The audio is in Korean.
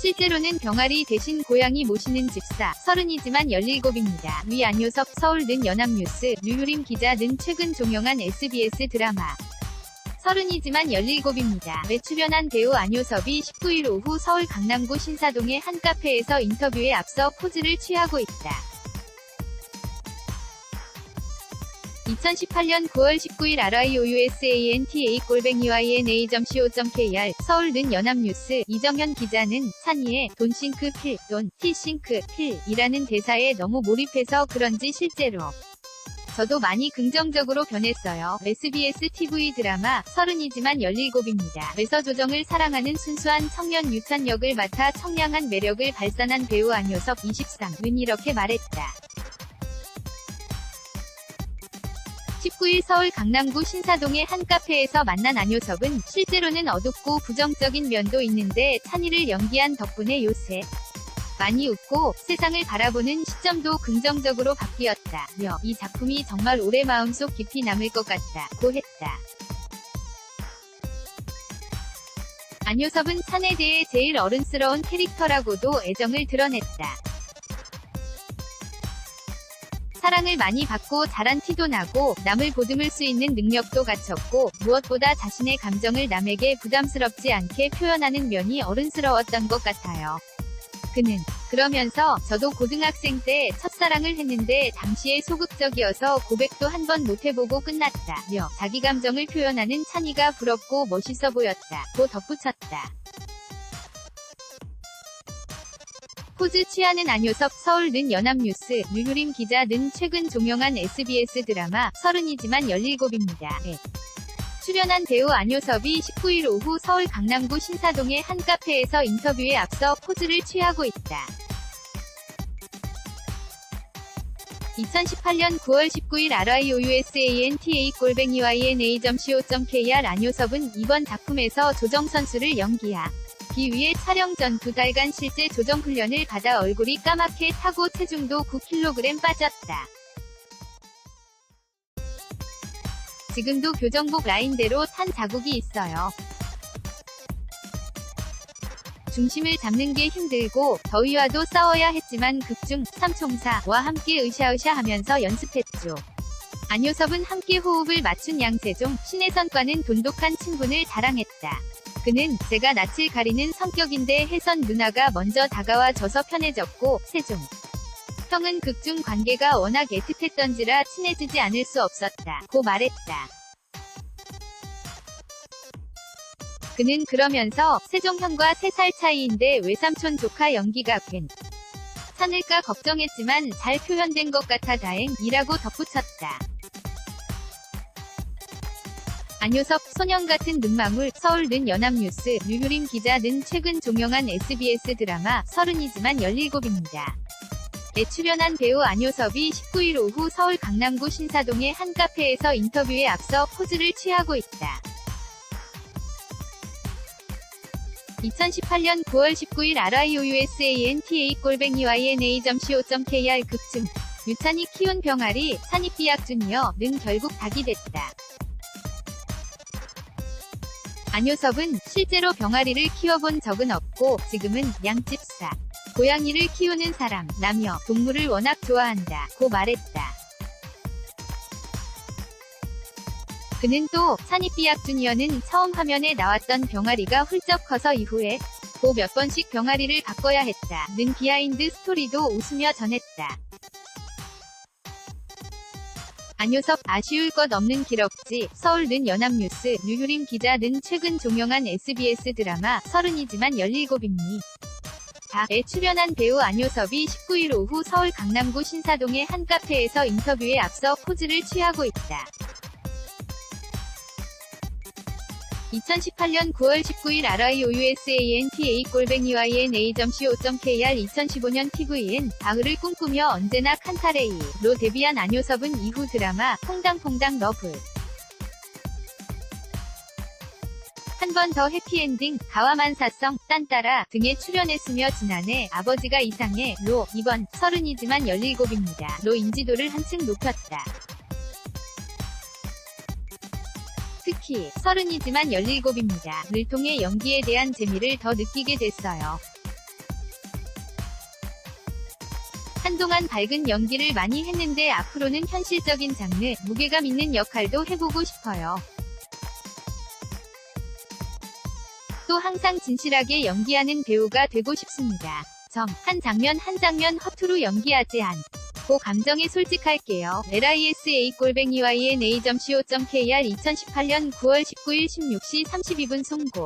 실제로는 병아리 대신 고양이 모시는 집사, 서른이지만 17입니다. 위 안효섭 서울 는 연합뉴스, 류유림 기자 는 최근 종영한 SBS 드라마. 서른이지만 17입니다. 매 출연한 배우 안효섭이 19일 오후 서울 강남구 신사동의 한 카페에서 인터뷰에 앞서 포즈를 취하고 있다. 2018년 9월 19일 RIOUSANTA 골뱅이YNA.co.kr 서울는 연합뉴스 이정현 기자는 찬이의 돈 싱크 필, 돈, 티 싱크 필 이라는 대사에 너무 몰입해서 그런지 실제로 저도 많이 긍정적으로 변했어요. SBS TV 드라마 서른이지만 17입니다. 외서 조정을 사랑하는 순수한 청년 유찬 역을 맡아 청량한 매력을 발산한 배우 안효섭 23은 이렇게 말했다. 19일 서울 강남구 신사동의 한 카페에서 만난 안효섭은 실제로는 어둡고 부정적인 면도 있는데 찬이를 연기한 덕분에 요새 많이 웃고 세상을 바라보는 시점도 긍정적으로 바뀌었다며 이 작품이 정말 오래 마음속 깊이 남을 것 같다고 했다. 안효섭은 찬에 대해 제일 어른스러운 캐릭터라고도 애정을 드러냈다. 사랑을 많이 받고 잘한 티도 나고 남을 보듬을 수 있는 능력도 갖췄고 무엇보다 자신의 감정을 남에게 부담스럽지 않게 표현하는 면이 어른스러웠던 것 같아요. 그는 그러면서 저도 고등학생 때 첫사랑을 했는데 당시에 소극적이어서 고백도 한 번 못해보고 끝났다며 자기 감정을 표현하는 찬이가 부럽고 멋있어 보였다고 덧붙였다. 포즈 취하는 안효섭 서울 는 연합뉴스 류유림 기자 는 최근 종영한 SBS 드라마 서른이지만 17입니다. 에 출연한 배우 안효섭이 19일 오후 서울 강남구 신사동의 한 카페에서 인터뷰에 앞서 포즈를 취하고 있다. 2018년 9월 19일 RIOUSANTA 골뱅이YNA.co.kr 안효섭은 이번 작품에서 조정 선수를 연기하. 기 위해 촬영 전 두 달간 실제 조정 훈련을 받아 얼굴이 까맣게 타고 체중도 9kg 빠졌다. 지금도 교정복 라인대로 탄 자국이 있어요. 중심을 잡는 게 힘들고 더위와도 싸워야 했지만 극중 삼총사와 함께 으쌰으쌰 하면서 연습했죠. 안효섭은 함께 호흡을 맞춘 양세종, 신혜선과는 돈독한 친분을 자랑했다. 그는 제가 낯을 가리는 성격인데 혜선 누나가 먼저 다가와줘서 편해졌고 세종 형은 극중 관계가 워낙 애틋했던지라 친해지지 않을 수 없었다. 고 말했다. 그는 그러면서 세종형과 3살 차이인데 외삼촌 조카 연기가 괜찮을까 걱정했지만 잘 표현된 것 같아 다행이라고 덧붙였다. 안효섭, 소년 같은 눈망울, 서울는 연합뉴스, 류유림 기자 는 최근 종영한 SBS 드라마 서른이지만 17입니다. 에 출연한 배우 안효섭이 19일 오후 서울 강남구 신사동의 한 카페에서 인터뷰에 앞서 포즈를 취하고 있다. 2018년 9월 19일 RIOUSANTA 골뱅이YNA.co.kr 극중 유찬이 키운 병아리 산이삐약 주니어는 결국 닭이 됐다. 안효섭은 실제로 병아리를 키워본 적은 없고 지금은 양집사. 고양이를 키우는 사람, 라며 동물을 워낙 좋아한다. 고 말했다. 그는 또 산이삐약 주니어는 처음 화면에 나왔던 병아리가 훌쩍 커서 이후에 고 몇 번씩 병아리를 바꿔야 했다. 는 비하인드 스토리도 웃으며 전했다. 안효섭 아쉬울 것 없는 기럭지 서울는 연합뉴스 류유림 기자는 최근 종영한 SBS 드라마 서른이지만 17입니 다에 출연한 배우 안효섭이 19일 오후 서울 강남구 신사동의 한 카페에서 인터뷰에 앞서 포즈를 취하고 있다. 2018년 9월 19일 RIOUSANTA 골뱅이YNA.co.kr 2015년 TVN 바흐를 꿈꾸며 언제나 칸타레이로 데뷔한 안효섭은 이후 드라마 퐁당퐁당 러브 한번 더 해피엔딩, 가와만사성, 딴따라 등에 출연했으며 지난해 아버지가 이상해 로 이번 서른이지만 17입니다. 로 인지도를 한층 높였다. 특히 서른이지만 17입니다. 를 통해 연기에 대한 재미를 더 느끼게 됐어요. 한동안 밝은 연기를 많이 했는데 앞으로는 현실적인 장르, 무게감 있는 역할도 해보고 싶어요. 또 항상 진실하게 연기하는 배우가 되고 싶습니다. 정, 한 장면 한 장면 허투루 연기하지 않. 고 감정에 솔직할게요. LISA 골뱅이 YNA.co.kr 2018년 9월 19일 16시 32분 송고.